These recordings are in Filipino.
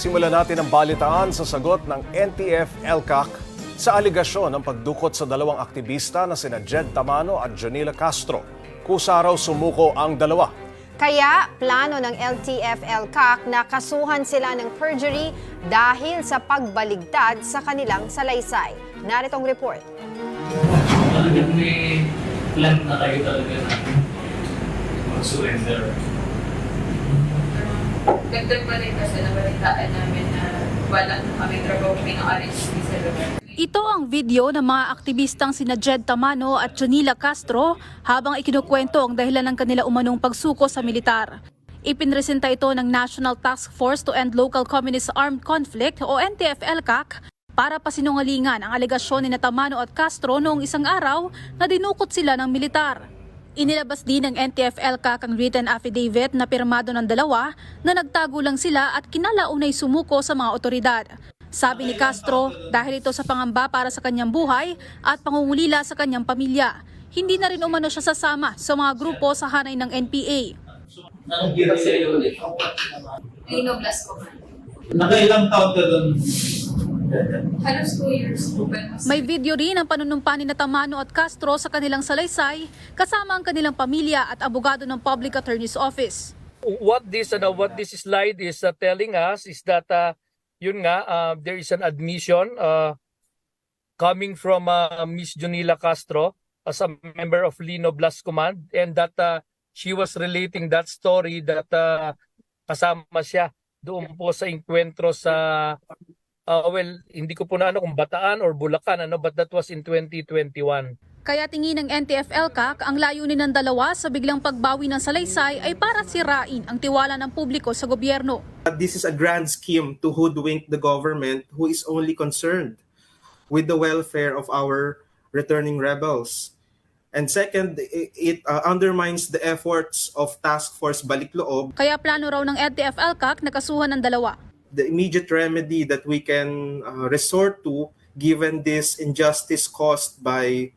Simulan natin ang balitaan sa sagot ng NTF-ELCAC sa aligasyon ng pagdukot sa dalawang aktivista na sina Jed Tamano at Jonila Castro. Kusa raw sumuko ang dalawa. Kaya plano ng LTF-LCAC na kasuhan sila ng perjury dahil sa pagbaligtad sa kanilang salaysay. Naritong report. Talagang may plan na kayo talaga na mag-surrender. Dagdag pa rin kasi nabalitaan namin na wala na kami trabaho pinaka-arrange sa lugar. Ito ang video ng mga aktivistang sina Jed Tamano at Jonila Castro habang ikinukwento ang dahilan ng kanila umanong pagsuko sa militar. Ipinresenta ito ng National Task Force to End Local Communist Armed Conflict o NTF-ELCAC para pasinungalingan ang alegasyon ni Tamano at Castro noong isang araw na dinukot sila ng militar. Inilabas din ng NTF-ELCAC ang written affidavit na pirmado ng dalawa na nagtago lang sila at kinalaunay sumuko sa mga otoridad. Sabi ni Castro, dahil ito sa pangamba para sa kanyang buhay at pangungulila sa kanyang pamilya. Hindi na rin umano siya sasama sa mga grupo sa hanay ng NPA. Nakailang taon ka doon? Halos 2 years po ba? Mas May video rin ang panunumpa ni Tamano at Castro sa kanilang salaysay kasama ang kanilang pamilya at abogado ng Public Attorney's Office. what this ano what this slide is uh, telling us is that uh, yun nga uh, there is an admission uh, coming from uh, Miss Junila Castro as a member of Lino Blas Command and that uh, she was relating that story that uh, kasama siya doon po sa enkwentro sa uh, well hindi ko po na ano kung Bataan or Bulacan ano but that was in 2021 Kaya tingin ng NTF-ELCAC ang layunin ng dalawa sa biglang pagbawi ng salaysay ay para sirain ang tiwala ng publiko sa gobyerno. this is a grand scheme to hoodwink the government who is only concerned with the welfare of our returning rebels. And second, it uh, undermines the efforts of Task Force Balikloob. Kaya plano raw ng NTF-ELCAC na kasuhan ng dalawa. The immediate remedy that we can uh, resort to given this injustice caused by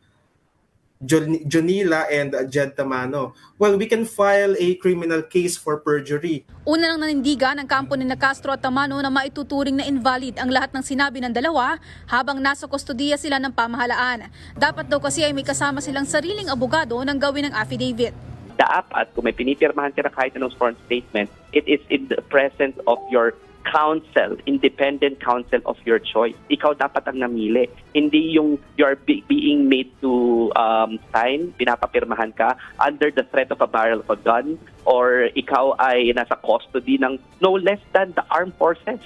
Jon- Jonila and Jed Tamano. Well, we can file a criminal case for perjury. Una nang nanindigan ng kampo ni Castro at Tamano na maituturing na invalid ang lahat ng sinabi ng dalawa habang nasa kustodiya sila ng pamahalaan. Dapat daw kasi ay may kasama silang sariling abogado nang gawin ang affidavit. dapat kung may pinipirmahan ka na kahit anong sworn statement, it is in the presence of your counsel, independent counsel of your choice. Ikaw dapat ang namili. Hindi yung you're be- being made to um, sign, pinapapirmahan ka under the threat of a barrel of a gun or ikaw ay nasa custody ng no less than the armed forces.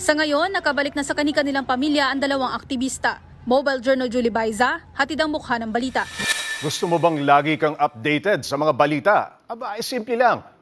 Sa ngayon, nakabalik na sa kani-kanilang pamilya ang dalawang aktivista. Mobile Journal Julie Baiza, hatid ang mukha ng balita. Gusto mo bang lagi kang updated sa mga balita? Aba, ay simple lang.